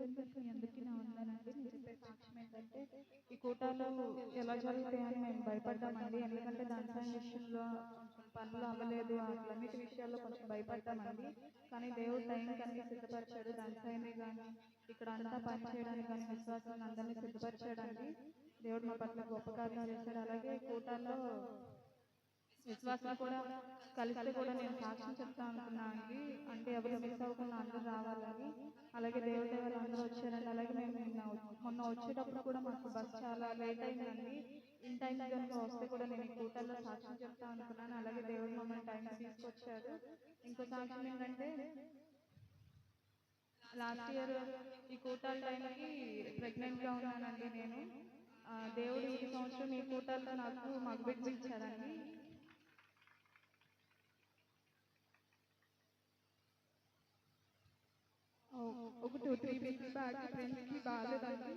మీ అందరికీ నా వందనండి నేను చెప్పే సాక్ష్యం ఏంటంటే ఈ కూటాలు ఎలా జరుగుతాయని మేము భయపడ్డామండి. ఎందుకంటే దాని విషయంలో పనులు అవ్వలేదు. అన్నిటి విషయాల్లో కొంచెం భయపడ్డామండి. కానీ దేవుడు టైం కనుక సిద్ధపరిచాడు. దానిపైనే కానీ ఇక్కడ అంతా పని చేయడానికి కానీ విశ్వాసాన్ని అందరినీ సిద్ధపరిచాడండి. దేవుడు మా పట్ల గొప్ప కార్యాలు చేశాడు. అలాగే కూటాల్లో విశ్వాసం కూడా కలిసి కూడా నేను సాక్ష్యం చెప్తా అనుకున్నాను అండి. అంటే ఎవరు మిస్ అవ్వకుండా అందరూ రావాలని. అలాగే దేవుడి దేవాలు అందరూ వచ్చారండి అలాగే మేము నిన్న మొన్న వచ్చేటప్పుడు కూడా మాకు బస్ చాలా లేట్ అయిందండి. ఇన్ టైం కనుక వస్తే కూడా నేను కూటల్లో సాక్ష్యం చెప్తా అనుకున్నాను. అలాగే దేవుడు మమ్మల్ని టైం తీసుకొచ్చాడు. ఇంకో సాక్ష్యం ఏంటంటే లాస్ట్ ఇయర్ ఈ కూటాల టైంకి ప్రెగ్నెంట్గా ఉన్నానండి నేను. దేవుడు ఈ సంవత్సరం ఈ కూటాల్లో నాకు మగబిడ్డ ఇచ్చారండి. ఒక టూ త్రీ వీక్స్ బ్యాక్ ఫ్రెండ్స్కి బాగాలేదండి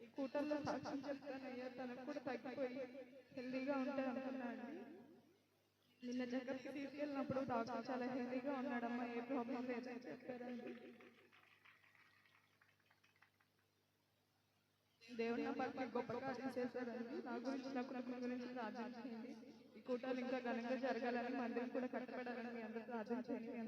ఈ కూటల్లో సాక్ష్యం చెప్తానయ్యా తనకు కూడా తగ్గిపోయి హెల్దీగా ఉంటే అనుకున్నాను నిన్న చెకప్కి తీసుకెళ్ళినప్పుడు డాక్టర్ చాలా హెల్దీగా ఉన్నాడమ్మా ఏ ప్రాబ్లం లేదని చెప్పారండి దేవుడు నా పట్ల గొప్ప కార్యం చేశాడండి నా గురించి నా కుటుంబం గురించి ప్రార్థించండి ఈ కూటాలు ఇంకా ఘనంగా జరగాలని మందిరం కూడా కట్టబడాలని మీ అందరితో ప్రార్థించండి మీ